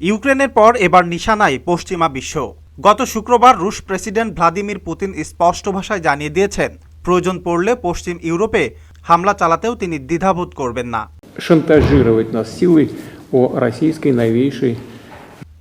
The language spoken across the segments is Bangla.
ইউক্রেনের পর এবার নিশানায় পশ্চিমা বিশ্ব। গত শুক্রবার রুশ প্রেসিডেন্ট ভ্লাদিমির পুতিন স্পষ্ট ভাষায় জানিয়ে দিয়েছেন প্রয়োজন পড়লে পশ্চিম ইউরোপে হামলা চালাতেও তিনি দ্বিধাবোধ করবেন না।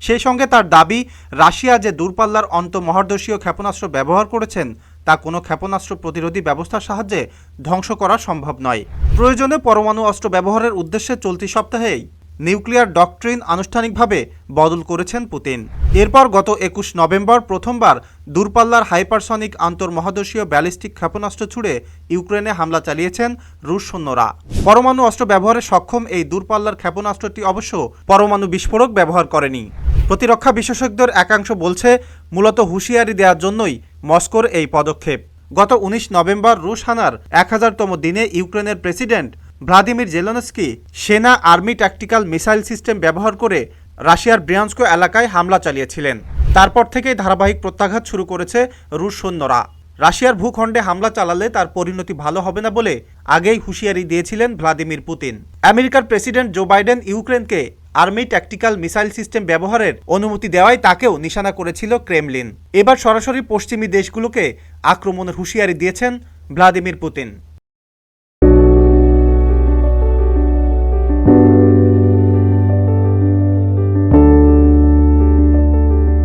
সেই সঙ্গে তার দাবি রাশিয়া যে দূরপাল্লার অন্তমহাদেশীয় ক্ষেপণাস্ত্র ব্যবহার করেছেন তা কোনো ক্ষেপণাস্ত্র প্রতিরোধী ব্যবস্থার সাহায্যে ধ্বংস করা সম্ভব নয়। প্রয়োজনে পরমাণু অস্ত্র ব্যবহারের উদ্দেশ্যে চলতি সপ্তাহেই নিউক্লিয়ার ডকট্রিন আনুষ্ঠানিকভাবে বদল করেছেন পুতিন। এরপর গত একুশ নভেম্বর প্রথমবার দূরপাল্লার হাইপারসনিক আন্তর্মহাদেশীয় ব্যালিস্টিক ক্ষেপণাস্ত্র ছুড়ে ইউক্রেনে হামলা চালিয়েছেন রুশ সৈন্যরা। পরমাণু অস্ত্র ব্যবহারে সক্ষম এই দূরপাল্লার ক্ষেপণাস্ত্রটি অবশ্য পরমাণু বিস্ফোরক ব্যবহার করেনি। প্রতিরক্ষা বিশেষজ্ঞদের একাংশ বলছে, মূলত হুঁশিয়ারি দেওয়ার জন্যই মস্কোর এই পদক্ষেপ। গত উনিশ নভেম্বর রুশ হানার এক হাজারতম দিনে ইউক্রেনের প্রেসিডেন্ট ভ্লাদিমির জেলেনস্কি সেনা, আর্মি ট্যাকটিক্যাল মিসাইল সিস্টেম ব্যবহার করে রাশিয়ার ব্রিয়ান্স্কো এলাকায় হামলা চালিয়েছিলেন। তারপর থেকেই ধারাবাহিক প্রত্যাঘাত শুরু করেছে রুশ সৈন্যরা। রাশিয়ার ভূখণ্ডে হামলা চালালে তার পরিণতি ভালো হবে না বলে আগেই হুঁশিয়ারি দিয়েছিলেন ভ্লাদিমির পুতিন। আমেরিকার প্রেসিডেন্ট জো বাইডেন ইউক্রেনকে আর্মি ট্যাকটিক্যাল মিসাইল সিস্টেম ব্যবহারের অনুমতি দেওয়ায় তাকেও নিশানা করেছিল ক্রেমলিন। এবার সরাসরি পশ্চিমী দেশগুলোকে আক্রমণের হুঁশিয়ারি দিয়েছেন ভ্লাদিমির পুতিন।